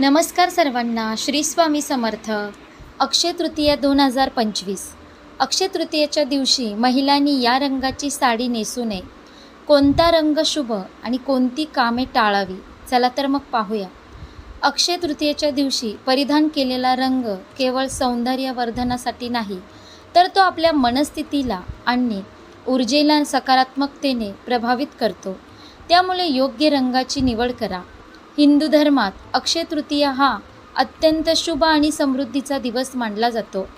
नमस्कार सर्वांना श्री स्वामी समर्थ. अक्षय तृतीया दोन हजार पंचवीस. अक्षय तृतीयेच्या दिवशी महिलांनी या रंगाची साडी नेसू नये. कोणता रंग शुभ आणि कोणती कामे टाळावी चला तर मग पाहूया. अक्षय तृतीयेच्या दिवशी परिधान केलेला रंग केवळ सौंदर्यवर्धनासाठी नाही तर तो आपल्या मनस्थितीला आणि ऊर्जेला सकारात्मकतेने प्रभावित करतो. त्यामुळे योग्य रंगाची निवड करा. हिंदू धर्मात अक्षय तृतीया हा अत्यंत शुभ आणि समृद्धीचा दिवस मानला जातो.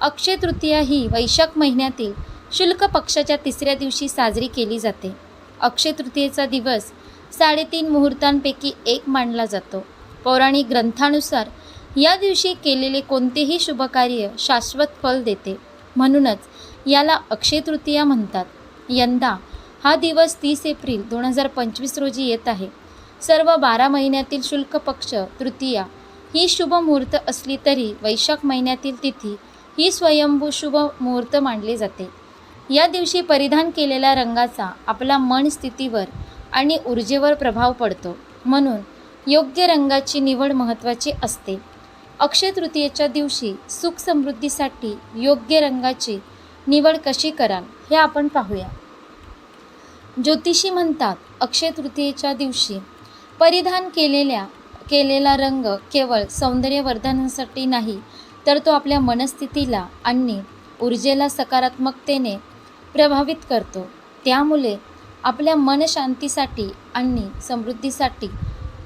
अक्षय तृतीया ही वैशाख महिन्यातील शुल्क पक्षाच्या तिसऱ्या दिवशी साजरी केली जाते. अक्षय तृतीयेचा दिवस साडेतीन मुहूर्तांपैकी एक मानला जातो. पौराणिक ग्रंथानुसार या दिवशी केलेले कोणतेही शुभकार्य शाश्वत फल देते. म्हणूनच याला अक्षय तृतीया म्हणतात. यंदा हा दिवस तीस एप्रिल दोन हजार पंचवीस रोजी येत आहे. सर्व बारा महिन्यातील शुल्क पक्ष तृतीया. ही शुभ मुहूर्त असली तरी वैशाख महिन्यातील तिथी ही स्वयंभू शुभ मुहूर्त मानली जाते. या दिवशी परिधान केलेल्या रंगाचा आपला मन स्थितीवर आणि ऊर्जेवर प्रभाव पडतो. म्हणून योग्य रंगाची निवड महत्त्वाची असते. अक्षय तृतीयेच्या दिवशी सुख समृद्धीसाठी योग्य रंगाची निवड कशी कराल हे आपण पाहूया. ज्योतिषी म्हणतात अक्षय तृतीयेच्या दिवशी परिधान केलेल्या केलेला रंग केवळ सौंदर्यवर्धनासाठी नाही तर तो आपल्या मनस्थितीला आणि ऊर्जेला सकारात्मकतेने प्रभावित करतो. त्यामुळे आपल्या मनशांतीसाठी आणि समृद्धीसाठी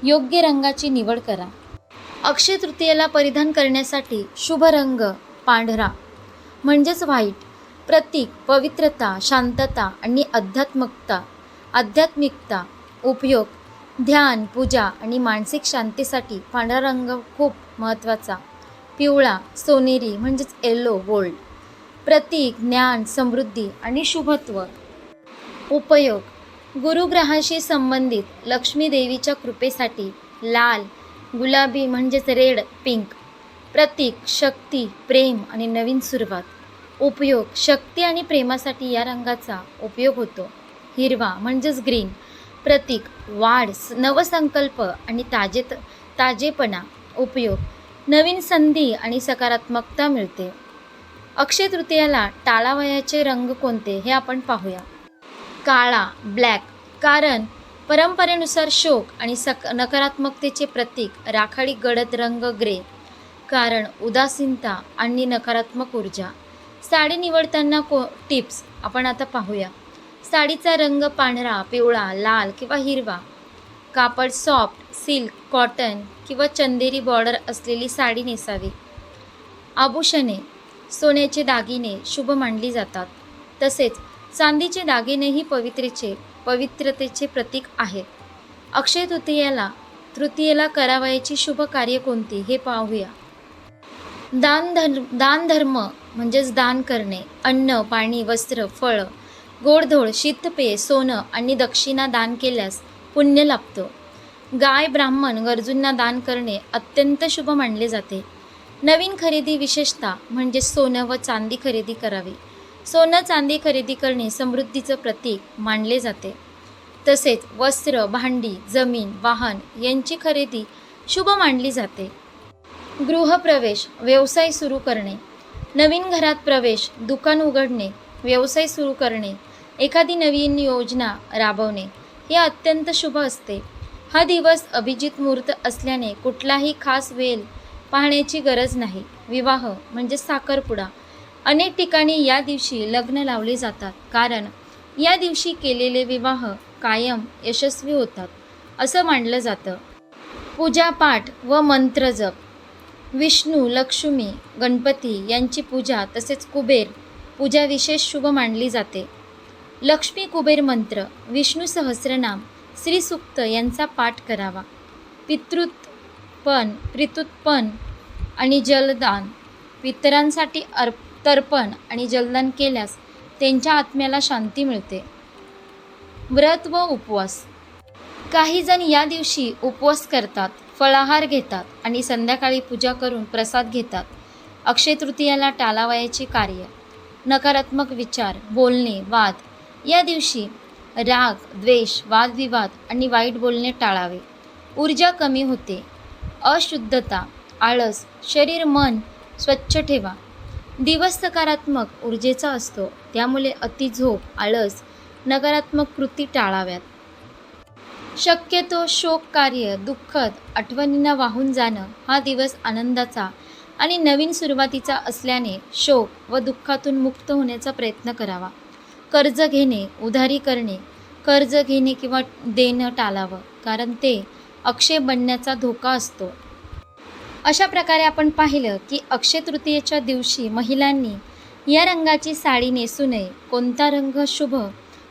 योग्य रंगाची निवड करा. अक्षय तृतीयेला परिधान करण्यासाठी शुभ रंग पांढरा म्हणजेच व्हाईट. प्रतीक पवित्रता शांतता आणि अध्यात्मकता आध्यात्मिकता उपयोग ध्यान पूजा आणि मानसिक शांतीसाठी पांढरा रंग खूप महत्त्वाचा. पिवळा सोनेरी म्हणजेच येलो गोल्ड प्रतीक ज्ञान समृद्धी आणि शुभत्व. उपयोग. गुरुग्रहाशी संबंधित लक्ष्मी देवीच्या कृपेसाठी लाल गुलाबी म्हणजेच रेड पिंक प्रतीक शक्ती प्रेम आणि नवीन सुरुवात. उपयोग. शक्ती आणि प्रेमासाठी या रंगाचा उपयोग होतो. हिरवा म्हणजेच ग्रीन प्रतीक वाढ नवसंकल्प आणि ताजे ताजेपणा उपयोग. नवीन संधी आणि सकारात्मकता मिळते. अक्षय तृतीयाला टाळावयाचे रंग कोणते हे आपण पाहूया. काळा ब्लॅक कारण परंपरेनुसार शोक आणि सक नकारात्मकतेचे प्रतीक राखाडी गडद रंग ग्रे. कारण उदासीनता आणि नकारात्मक ऊर्जा. साडी निवडताना को टिप्स आपण आता पाहूया. साडीचा रंग पांढरा पिवळा लाल किंवा हिरवा. कापड सॉफ्ट सिल्क कॉटन किंवा चंदेरी बॉर्डर असलेली साडी नेसावी. आभूषणे सोन्याचे दागिने शुभ मानली जातात. तसेच चांदीचे दागिनेही पवित्रेचे पवित्रतेचे प्रतीक आहेत. अक्षय तृतीयेला तृतीयेला करावयाची शुभ कार्य कोणती हे पाहूया. दान धर्म दान धर्म म्हणजेच दान करणे. अन्न पाणी वस्त्र फळ गोडधोड शीतपेय सोनं आणि दक्षिणा दान केल्यास पुण्य लाभतो. गाय ब्राह्मण गरजूंना दान करणे अत्यंत शुभ मानले जाते. नवीन खरेदी विशेषतः म्हणजे सोनं व चांदी खरेदी करावी. सोनं चांदी खरेदी करणे समृद्धीचं प्रतीक मानले जाते. तसेच वस्त्र भांडी जमीन वाहन यांची खरेदी शुभ मानली जाते. गृहप्रवेश व्यवसाय सुरू करणे. नवीन घरात प्रवेश दुकान उघडणे व्यवसाय सुरू करणे एखादी नवीन योजना राबवणे हे अत्यंत शुभ असते. हा दिवस अभिजित मुहूर्त असल्याने कुठलाही खास वेल पाहण्याची गरज नाही. विवाह म्हणजे साखरपुडा. अनेक ठिकाणी या दिवशी लग्न लावले जातात कारण या दिवशी केलेले विवाह कायम यशस्वी होतात असं मानलं जातं. पूजापाठ व मंत्रजप विष्णू लक्ष्मी गणपती यांची पूजा तसेच कुबेर पूजा विशेष शुभ मानली जाते. लक्ष्मी कुबेर मंत्र विष्णू सहस्रनाम श्रीसुक्त यांचा पाठ करावा. पितृत्पण पितृत्पण आणि जलदान. पितरांसाठी अर्प तर्पण आणि जलदान केल्यास त्यांच्या आत्म्याला शांती मिळते. व्रत व उपवास. काही जण या दिवशी उपवास करतात फळाहार घेतात आणि संध्याकाळी पूजा करून प्रसाद घेतात. अक्षय तृतीयाला टाळावयाचे कार्य. नकारात्मक विचार बोलणे वाद. या दिवशी राग द्वेष वादविवाद आणि वाईट बोलणे टाळावे. ऊर्जा कमी होते. अशुद्धता आळस शरीर मन स्वच्छ ठेवा. दिवस सकारात्मक ऊर्जेचा असतो. त्यामुळे अतिझोप आळस नकारात्मक कृती टाळाव्यात. शक्यतो शोक कार्य दुःखद आठवणींना वाहून जाणं हा दिवस आनंदाचा आणि नवीन सुरुवातीचा असल्याने शोक व दुःखातून मुक्त होण्याचा प्रयत्न करावा. कर्ज घेणे उधारी करणे कर्ज घेणे किंवा देणं टाळावं कारण ते अक्षय बनण्याचा धोका असतो. अशा प्रकारे आपण पाहिलं की अक्षय तृतीयेच्या दिवशी महिलांनी या रंगाची साडी नेसू नये. कोणता रंग शुभ?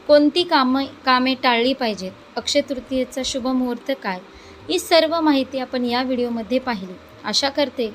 कोणती कामं कामे टाळली पाहिजेत? अक्षय तृतीयेचा शुभ मुहूर्त काय? ही सर्व माहिती आपण या व्हिडिओमध्ये पाहिली. आशा करते